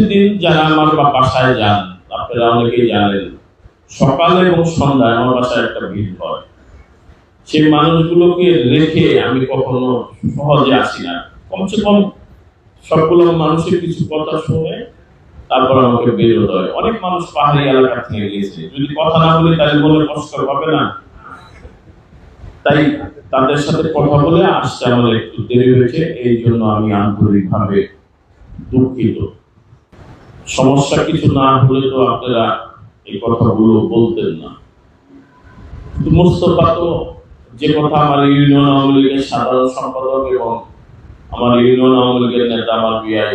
প্রতিদিন যারা আমার বাসায় যান, আপনারা অনেকেই জানেন, সকালে এবং সন্ধ্যায় আমার বাসায় একটা ভিড় হয়। সেই মানুষগুলোকে রেখে আমি কখনো সহজে আসি না। কমসে কম সবগুলো মানুষের কিছু কথা শুনে তারপর আমাকে বেরোতে হয়। অনেক মানুষ পাহাড়ি এলাকা থেকে গিয়েছে যদি কথা না বলি তাহলে বলে কষ্ট হবে না। তাই তাদের সাথে কথা বলে আসতে আমার একটু দেরি হয়েছে। এই জন্য আমি আন্তরিকভাবে দুঃখিত। সমস্যা কিছু না হলে তো আপনারা এই কথাগুলো বলতেন না। মোস্তফা তো যে কথা আমার ইউনিয়ন আওয়ামী লীগের সাধারণ সম্পাদক এবং আমার ইউনিয়ন আওয়ামী লীগের নেতা আমার বিআই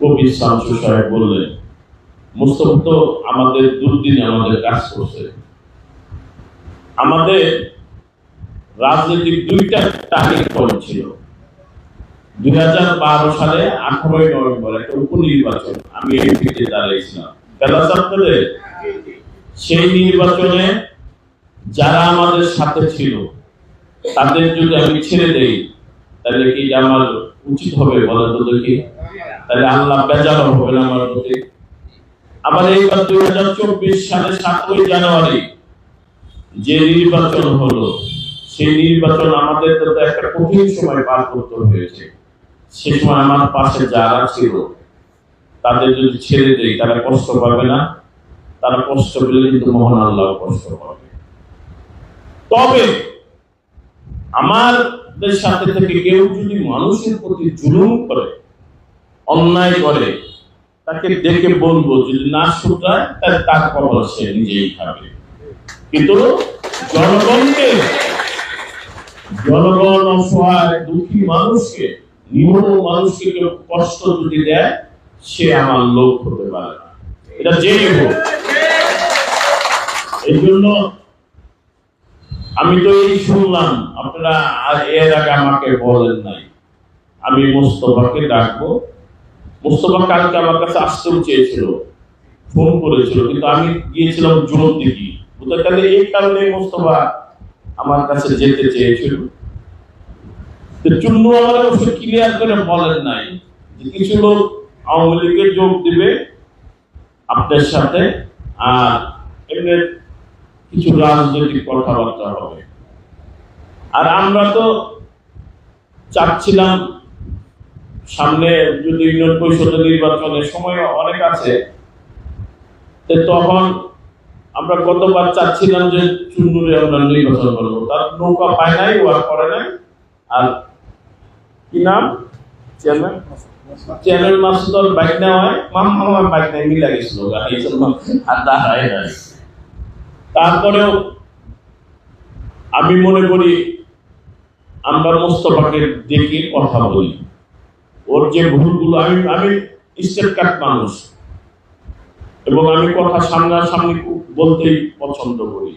কবির শামসু সাহেব বললেন, মোস্তফা তো আমাদের দুর্দিনে আমাদের কাজ করছে। আমাদের রাজনৈতিক দুইটা টার্গেট পয়েন্ট ছিল। যারা আমাদের সাথে ছিল, তাদের যদি আমি ছেড়ে দেই, তাহলে কি আমার উচিত হবে তাহলে আল্লাহ বেজার হবে না আমার প্রতি। আবার এইবার দুই হাজার চব্বিশ সালে সাতই জানুয়ারি যে নির্বাচন হলো, সেই নির্বাচন আমাদের একটা কঠিন সময় পার করতে হয়েছে। সে সময় আমার পাশে যারা ছিল, তাদের যদি ছেড়ে দেই, তারা কষ্ট পাবে না। তারা কষ্ট পেলে কিন্তু মহান আল্লাহ কষ্ট পাবে। তবে আমাদের সাথে থেকে কেউ যদি মানুষের প্রতি জুলুম করে, অন্যায় করে, তাকে ডেকে বলব, যদি না শুধরায়, তাহলে তার কবল সে নিজেই খাবে। কিন্তু জনগণকে, জনগণ অসহায়, দুঃখী মানুষকে নিম্ন মানুষকে কেউ কষ্ট যদি দেয় সে আমার লোক হতে পারে এটা জেনে হোক এই জন্য আমি তো এই শুনলাম আপনারা আর এর আগে আমাকে বলেন নাই। আমি মোস্তফাকে ডাকবো। মোস্তফা কালকে আমার কাছে আসতেও চেয়েছিল ফোন করেছিল কিন্তু আমি গিয়েছিলাম জোর দিকে তাহলে এই কারণে মোস্তফা আমার কাছে যেতে চেয়েছিল। তো চুন্নু আমার অবশ্য ক্লিয়ার করে বলেন নাই যে কিছু লোক আওয়ামী যোগ দিবে সাথে, আর এমনি কিছু হবে। আর আমরা তো চাচ্ছিলাম সামনে যদি ইউনিয়ন পরিষদের নির্বাচনের সময় অনেক আছে তখন আমরা গতবার চাচ্ছিলাম যে চুন্নুরে আমরা নির্বাচন করব। তার নৌকা পায় নাই ওয়ার করে নাই, আর কি নাম? চেয়ারম্যান? চেয়ারম্যান মাসুদর বাইক নেওয়া হয়। মামা আমার বাইক নেই মিলা গেছিল এই জন্য। আর দাঁড়ায় নাই তারপরেও আমি মনে করি আমরা মোস্তফাকে ডেকে কথা বলি। ওর যে ভুলগুলো, আমি আমি স্টেট কাট মানুষ। এবং আমি কথা সামনাসামনি বলতেই পছন্দ করি।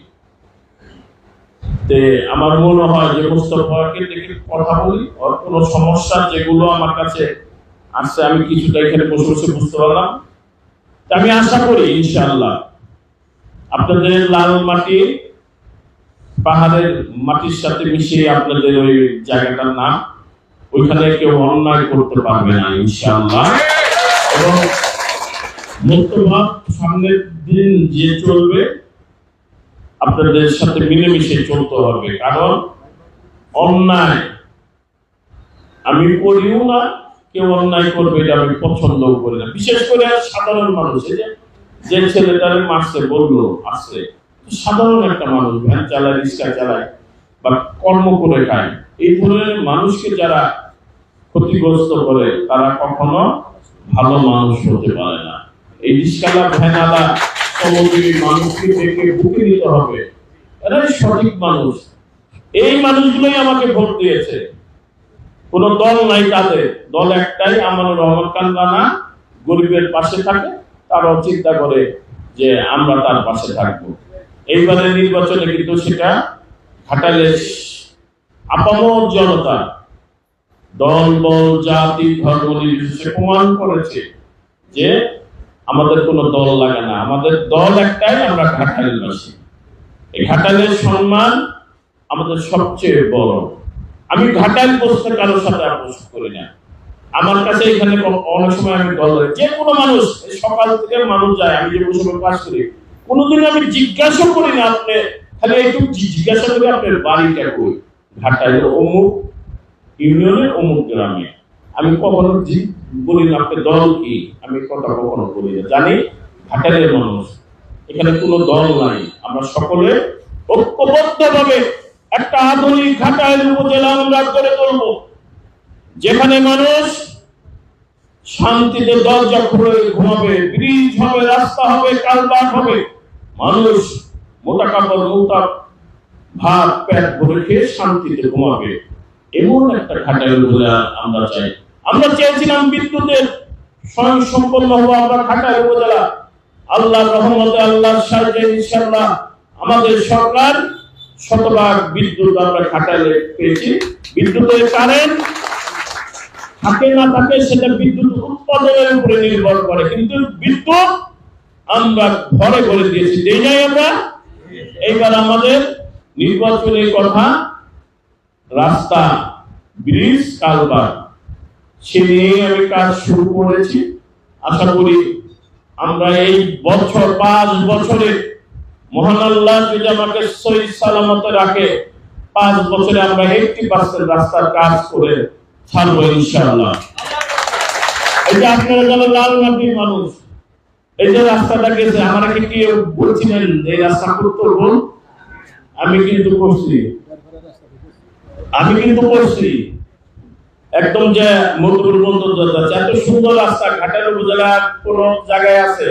তে আমার মনে হয় যে মোস্তফাকে ডেকে কথা বলি, ওর কোনো সমস্যা যেগুলো আমার কাছে আসছে আমি কিছুটা এখানে বসে বসে বুঝতে পারলাম। আমি আশা করি, ইনশাআল্লাহ। আপনাদের লাল মাটি, পাহাড়ের মাটির সাথে মিশিয়ে আপনাদের ওই জায়গাটার নাম, ওইখানে কেউ অন্যায় করতে পারবে না, ইনশাআল্লাহ। এবং মুক্তভাব সামনের দিন যে চলবে আপনাদের সাথে মিলেমিশে চলতে হবে, কারণ অন্যায় আমি করিও না, কেউ অন্যায় করবে এটা আমি পছন্দ করি না। বিশেষ করে সাধারণ মানুষ যে- ছেলেটারে মারছে বলল আসছে সাধারণ একটা মানুষ, ভ্যান চালায়, রিক্সা চালায় বা কর্ম করে খায়, এই ধরনের মানুষকে যারা ক্ষতিগ্রস্ত করে, তারা কখনো ভালো মানুষ হতে পারে না। এই রিক্সালা ভ্যানালা মানুষকে দেখে নিতে হবে। সঠিক মানুষ। এই মানুষগুলোই আমাকে ভোট দিয়েছে। কোন দল নাই তাদের। দল একটাই আমার রহমান খান রানা গরিবের পাশে থাকে, তারাও চিন্তা করে যে আমরা তার পাশে থাকব। এইবারে নির্বাচনে কিন্তু সেটা ঘাটালের আপামর জনতা, দল বল জাতি, ধর্ম নির্বিশেষে প্রমাণ করেছে যে আমাদের কোনো দল লাগে না। আমাদের দল একটাই, আমরা ঘাটালবাসী এই ঘাটালের সম্মান আমাদের সবচেয়ে বড়। আমি ঘাটাল বসতে কারোর সাথে আপোষ করি না। আমার কাছে এখানে অনেক সময় আমি দল যে কোনো মানুষ সকাল থেকে মানুষ যায়, আমি যে সময় কাজ করি। কোনোদিন আমি জিজ্ঞাসা করি না আপনি। খালি একটু জিজ্ঞাসা করি, আপনার বাড়িটা কই? ঘাটায় অমুক ইউনিয়নের অমুক গ্রামে। আমি কখনো জি- বলি না, আপনার দল কি? আমি কথা কখনো বলি না। জানি ঘাটালের মানুষ, এখানে কোনো দল নাই। আমরা সকলে ঐক্যবদ্ধভাবে একটা আধুনিক ঘাটাইল উপজেলা আমরা করে তুলবো। যেখানে মানুষ শান্তিতে দরজা খুলে ঘুমাবে, ব্রিজ হবে, রাস্তা হবে কালবাট হবে, মানুষ মোটা কাপড়, মোটা ভাত, পেট ভরে খেয়ে শান্তিতে ঘুমাবে। এমন একটা ঘাটাইল উপজেলা আমরা চাই। আমরা চেয়েছিলাম বিদ্যুতের স্বয়ং সম্পন্ন হব আমরা ঘাটাইল উপজেলা। আল্লাহ রহমতে, আল্লাহর সাহায্যে ইনশাআল্লাহ আমাদের সরকার শতভাগ বিদ্যুৎ আমরা ঘাটাইলে পেয়েছি। বিদ্যুতের কারেন্ট থাকে না থাকে সেটা বিদ্যুৎ উৎপাদনের উপরে নির্ভর করে। কিন্তু বিদ্যুৎ আমরা ঘরে করে দিয়েছি। দেই নাই আমরা? এইবার আমাদের নির্বাচনের কথা রাস্তা, ব্রিজ কালবার সে নিয়ে আমি কাজ শুরু করেছি। আশা করি আমরা এই বছর পাঁচ বছরে মহান আল্লাহ যদি আমাকে সহি সালামতে রাখে, পাঁচ বছরে আমরা এইটি পার্সেন্ট রাস্তার কাজ করে ছাড়বো ইনশাআল্লাহ। এই যে আপনারা যারা লাল মাটির মানুষ, এই যে রাস্তাটা গেছে আমাকে কি বলছিলেন, এই রাস্তা করতে আমি কিন্তু করছি। আমি কিন্তু করছি। একদম যে মধুর বন্দর যাচ্ছে এত সুন্দর রাস্তা, ঘাটের উপজেলা কোন জায়গায় আছে?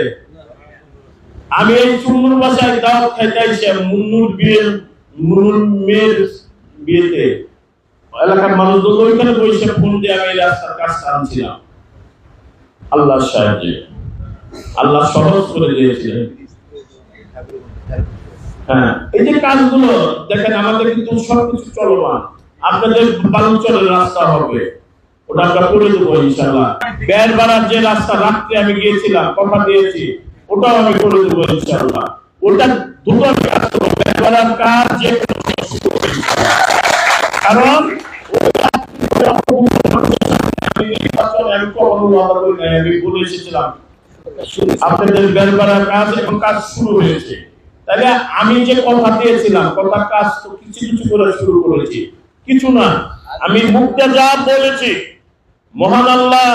আমি এই চুন্নুর বাসায় দাওয়াত খাইতে আইছি মুন্নুর বিয়ের, মুন্নুর মেয়ের বিয়েতে। এলাকার মানুষজন ওইখানে বসে ফোন দিয়ে আমি রাস্তার কাজ আনছিলাম আল্লাহর সাহায্যে। আল্লাহ সহজ করে দিয়েছিলেন। হ্যাঁ এই যে কাজগুলো, দেখেন আমাদের কিন্তু সবকিছু চলমান। আপনাদের বালুচরের রাস্তা হবে। ওটা আমরা করে দেবো ইনশাল্লাহ বের বাড়ার যে রাস্তা, রাত্রে আমি গিয়েছিলাম, কথা দিয়েছি, ওটাও আমি করে দেবো ইনশাল্লাহ ওটা দুটো কাজ করব বের বাড়ার কাজ যে। কারণ আমি যে কথা দিয়েছিলাম, কথা কাজ তো কিছু কিছু করে শুরু করেছি। কিছু না। আমি মুখটা যা বলেছি, মহান আল্লাহ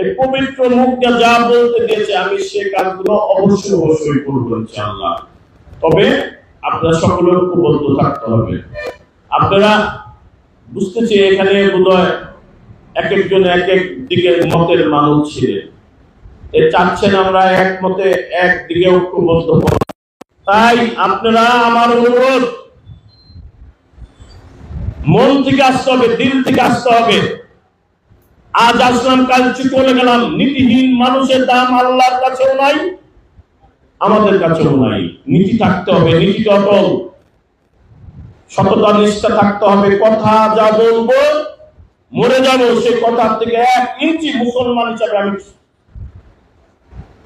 এই পবিত্র মুখটা যা বলতে দিয়েছে আমি সে কাজগুলো অবশ্যই অবশ্যই করব ইনশাআল্লাহ। তবে আপনারা সকলে ঐক্যবদ্ধ থাকতে হবে। আপনারা বুঝতেছি এখানে বোধহয় এক একজন এক এক দিকের মতের মানুষ ছিলেন। এ চাচ্ছেন আমরা একমতে একদিকে ঐক্যবদ্ধ। তাই আপনারা আমার অনুরোধ মন থেকে আসতে হবে, দিল থেকে আসতে হবে। আজ আসলাম, কাল চলে গেলাম। নীতিহীন মানুষের দাম আল্লাহর কাছেও নাই, আমাদের কাছেও নাই। নীতি থাকতে হবে, নীতি অটল। সততা, নিষ্ঠা থাকতে হবে। কথা যা বলব, মরে যাব। সেই কথার থেকে এক ইঞ্চি মুসলমান হিসাবে আমি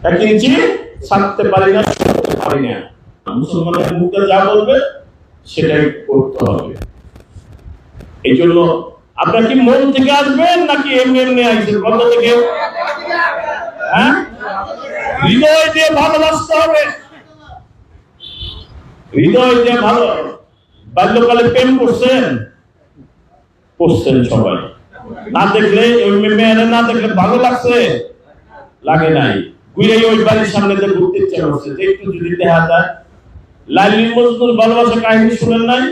এক ইঞ্চি ছাড়তে পারি না পারি না। মুসলমানের মুখে যা বলবে, সেটাই করতে হবে। এই জন্য আপনার কি মন থেকে আসবেন নাকি এমনি এমনি আসবেন? কত থেকে? হ্যাঁ? হৃদয় দিয়ে ভালোবাসতে হবে। হৃদয় দিয়ে ভালো বাল্যকালে প্রেম করছেন? করছেন সবাই। না দেখলে ওই মেয়েরা না দেখলে ভালো লাগছে? লাগে নাই। ঘুরে ওই বাড়ির সামনে দিয়ে ঘুরতে ইচ্ছা করছে। একটু যদি দেখা যায় লাইলিন মজনুর ভালোবাসা কাহিনী শুনেন নাই?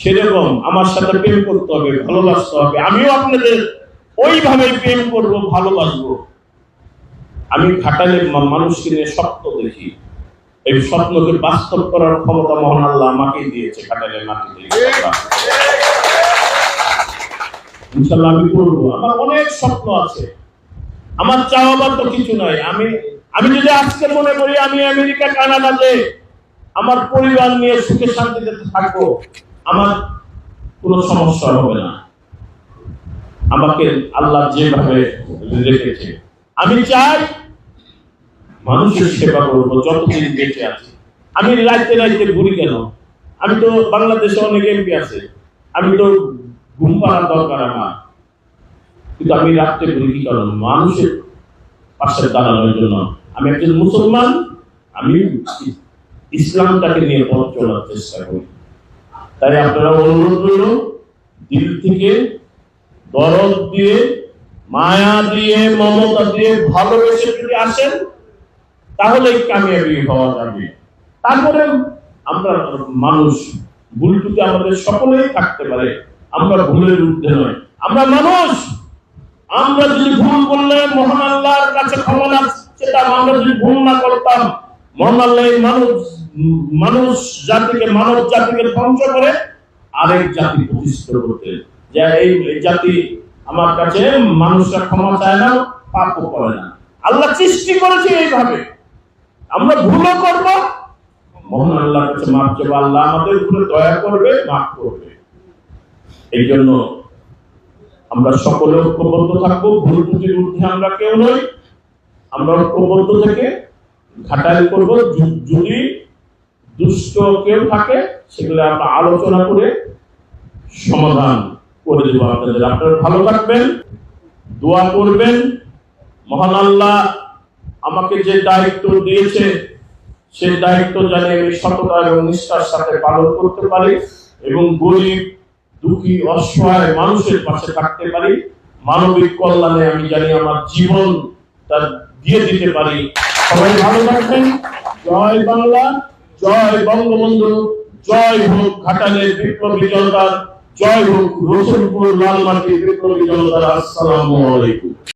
সেরকম আমার সাথে প্রেম করতে হবে, ভালোবাসতে হবে। আমিও আপনাদের ওইভাবে প্রেম করব, ভালোবাসবো। আমি খাটালে মানুষকে নিয়ে স্বপ্ন দেখি। এই স্বপ্নকে বাস্তব করার ক্ষমতা মহান আল্লাহ আমাকেই দিয়েছে ঘাটালের মাটিতে। ইনশাআল্লাহ আমি করব। আমার অনেক স্বপ্ন আছে। আমার চাওয়াবার তো কিছু নাই। আমি আমি যদি আজকে মনে করি আমি আমেরিকা, কানাডাতে আমার পরিবার নিয়ে সুখে শান্তিতে থাকব আমার কোনো সমস্যা হবে না। আমাকে আল্লাহ যেভাবে রেখেছে, আমি চাই মানুষের সেবা করব, যতদিন বেঁচে আছি। আমি রাইতে রাইতে ঘুরি কেন? আমি তো বাংলাদেশে অনেক এমপি আছে। আমি তো ঘুম পাড়ার দরকার আমার। কিন্তু আমি রাখতে পারি কি কারণ? মানুষের পাশে দাঁড়ানোর জন্য। আমি একজন মুসলমান, আমি ইসলামটাকে নিয়ে পথ চলার চেষ্টা করি। তাই আপনারা অনুরোধ রইল দিল থেকে দরদ দিয়ে মায়া দিয়ে মমতা দিয়ে ভালোবেসে যদি আসেন তাহলে কামিয়াবি হওয়া যাবে। তারপরে আমরা মানুষ ভুল ত্রুটি আমাদের সকলেই থাকতে পারে। আমরা ভুলের ঊর্ধ্বে নয় আমরা মানুষ। আমরা যদি ভুল করলে মহান আল্লাহর কাছে ক্ষমা না চেতাম আমরা যদি ভুল না করতাম মহান আল্লাহ মানুষ মানুষ জাতিকে, মানব জাতিকে ধ্বংস করে আরেক জাতি প্রতিষ্ঠিত করতে। যে এই জাতি আমার কাছে মানুষরা ক্ষমা চায় না পাপও করে না। আল্লাহ সৃষ্টি করেছে এইভাবে। আমরা ভুলও করব। মহান আল্লাহর কাছে মাফ চাইব। আল্লাহ আমাদের উপরে দয়া করবে, মাফ করবে। এই জন্য আমরা সকলে ঐক্যবদ্ধ থাকব। ভুল ত্রুটির ঊর্ধ্বে আমরা কেউ নই। আমরা ঐক্যবদ্ধ থেকে ঘাটাই করব। যদি দুষ্ট কেউ থাকে, সেগুলো আমরা আলোচনা করে সমাধান করে দেবো আপনাদের। আপনারা ভালো থাকবেন, দোয়া করবেন। মহান আল্লাহ আমাকে যে দায়িত্ব দিয়েছে সেই দায়িত্ব জানি আমি সততা এবং নিষ্ঠার সাথে পালন করতে পারি এবং গরিব, দুঃখী, অসহায় মানুষের পাশে থাকতে পারি। মানবিক কল্যাণে আমি জানি আমার জীবন তার দিয়ে দিতে পারি। সবাই ভালো থাকবেন। জয় বাংলা। জয় বঙ্গবন্ধু, জয় হোক ঘাটালের বিপ্লবী জনতার, জয় হোক রসুলপুর লালমাটির বিপ্লবী জনতার, আসসালামু আলাইকুম।